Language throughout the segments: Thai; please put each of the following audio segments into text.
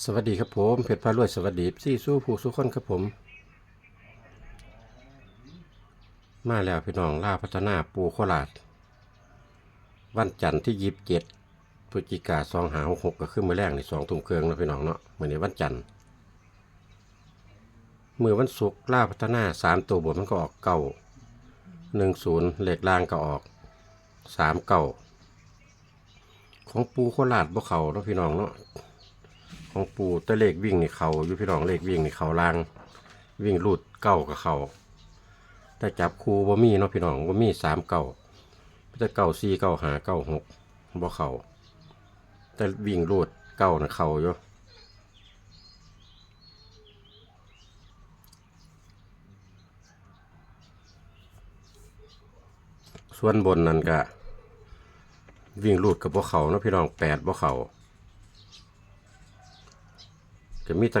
สวัสดีครับผมเพชรพารวยสวัสดีซี่สู้ผู้สู้คนครับผม มาแล้วพี่น้องล่าพัฒนาปูโคราช วันจันทร์ที่ยีิบเจ็ดพฤศจิกาสองหาหกหกก็ขึ้นมือแรกในสองทุ่มเครื่องแล้วพี่น้องเนาะเมื่อนี้วันจันทร์มือวันศุกร์ล่าพัฒนาสามตัวบนมันก็ออกเก้าหนึ่งศูนย์เหล็กล่างก็ออกสามเก้าของปูโคราชบ่เขาเนาะพี่น้องเนาะ ของปูแต่เลขวิ่งนี่เขาอยู่พี่น้องเลขวิ่งนี่เขาล่าง วิ่งรูดเก้ากับเขาแต่จับคูบ่มีเนาะพี่น้องบ่มีสามเก้าแต่เก้าสี่เก้าหาเก้าหกบ่เขาแต่วิ่งรูดเก้านะเขาอยู่ส่วนบนนั่นก็วิ่งรูดกับบ่เขาเนาะพี่น้องแปดบ่เขา ก็มีแต่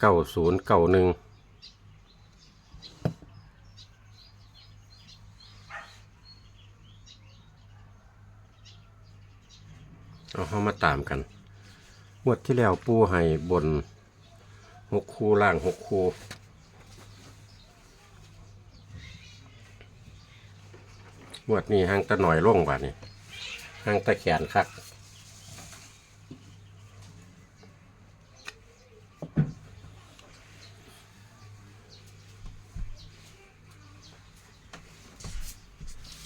เก้าศูนย์เก้าหนึ่งเอาเข้ามาตามกันงวดที่แล้วปูให้บนหกคูล่างหกคูงวดนี้ห่างตะหน่อยล่งว่านี่ห่างตะแขนคัก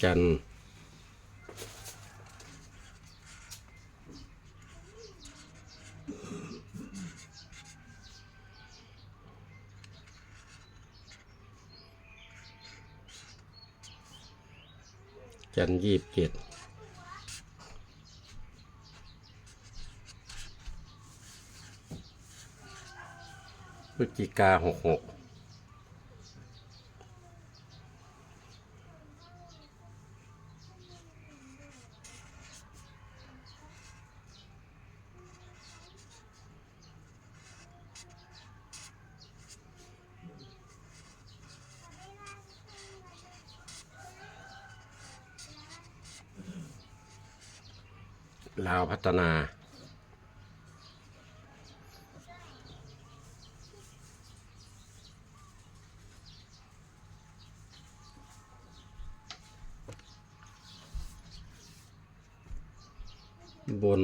จันทร์จันทร์ยี่สิบเจ็ดพฤศจิกาหกหก ลาวพัฒนา บน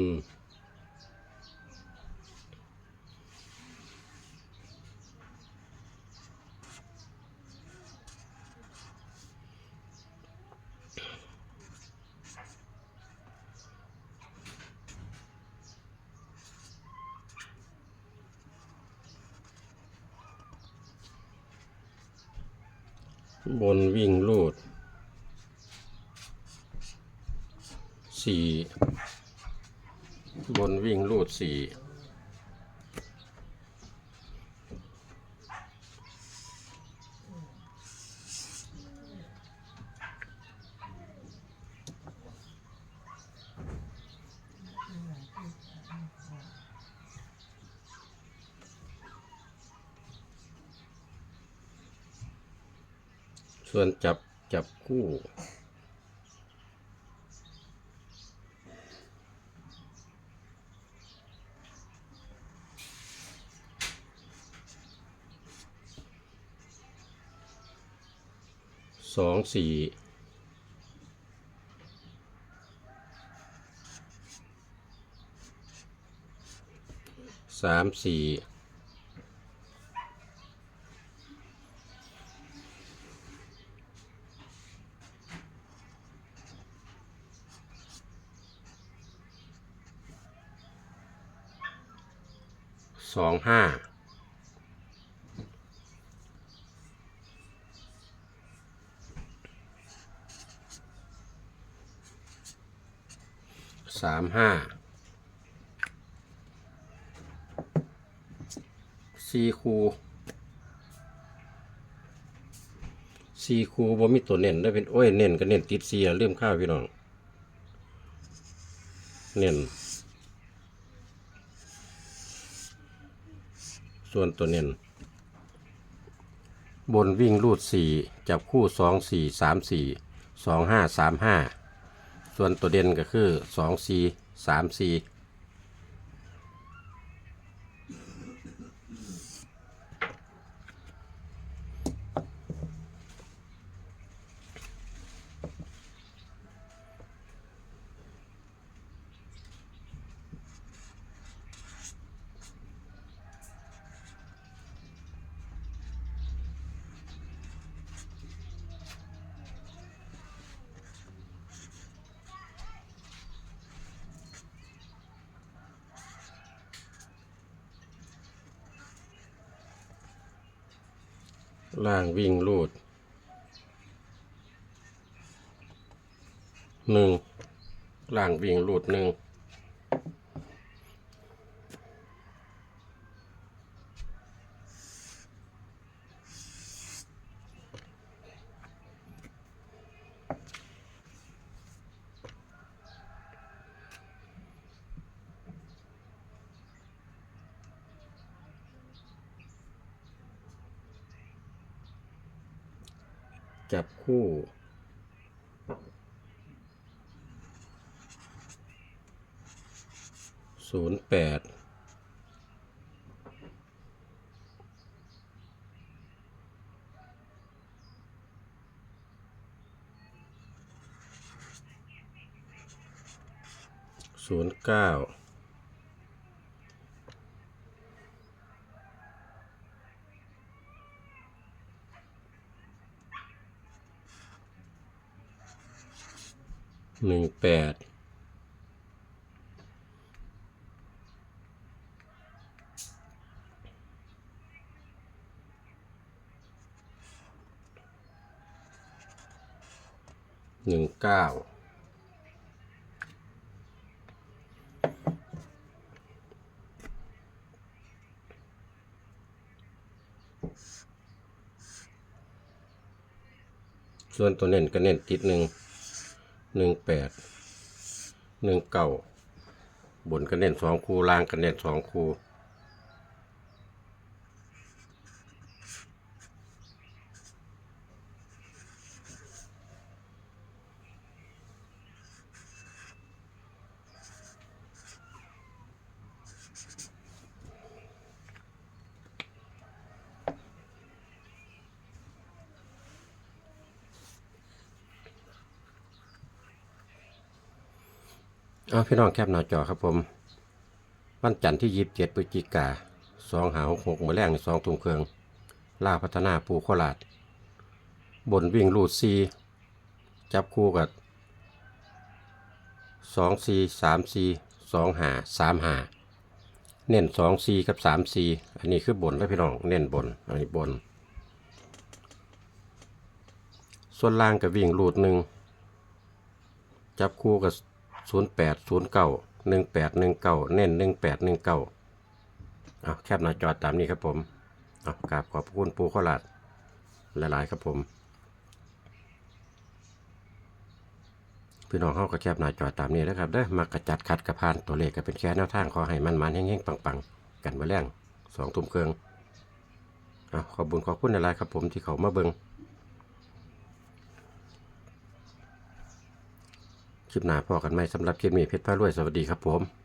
บนวิ่งลูดสี่บนวิ่งลูดสี่ ส่วนจับจับคู่สองสี่สามสี่ สองห้าสามห้าสี่คูสี่คูบ่มีตัวเน้นได้เป็นโอ้ยเน้นก็เน้นติดเสียเริ่มข้าวพี่น้อง เน้น ส่วนตัวเน้นบนวิ่งรูด 4 จับคู่ 2 4 3 4 2 5 3 5 ส่วนตัวเด่นก็คือ 2 4 3 4 ล่างวิ่งรูดหนึ่งล่างวิ่งรูดหนึ่ง จับคู่ ศูนย์แปดศูนย์เก้า หนึ่งแปดหนึ่งเก้าส่วนตัวเน้นก็เน้นติดหนึ่ง หนึ่งแปดหนึ่งเก้าบนก็เน่นสองคู่ล่างก็เน่นสองคู่ เอาพี่น้องแคปหน้าจอครับผม วันจันทร์ที่ยีิบเจ็ดพฤศจิกาสองหาหกหกมือแรงสองทุ่มเครื่องล่าพัฒนาปูโคราชบนวิ่งรูดซีจับคู่กับสองซีสามซีสองหาสามหาเน้นสองซีกับสามซีอันนี้คือบนแล้วพี่น้องเน้นบนอันนี้บน ส่วนล่างกับวิ่งรูดหนึ่งจับคู่กับ ศูนย์แปดศูนย์เก้าหนึ่งแปดหนึ่งเก้าเน้นหนึ่งแปดหนึ่งเก้าอะแคบหน้าจอตามนี้ครับผมอะกราบขอบพระคุณปูข้าวหลาดหลายๆครับผม พี่น้องเขาก็แคบหน้าจอตามนี้นะครับเด้อมากระจัดขัดกระพานตัวเลขก็เป็นแค่แนวทางขอให้มันมันๆเฮงๆปังๆ กันมาแรงสองทุ่มเครื่องอะขอบคุญขอบคุณหลายๆครับผมที่เขามาเบิง คลิปหน้าพอกันไหมสำหรับคลิปนี้เพชรพารวยสวัสดีครับผม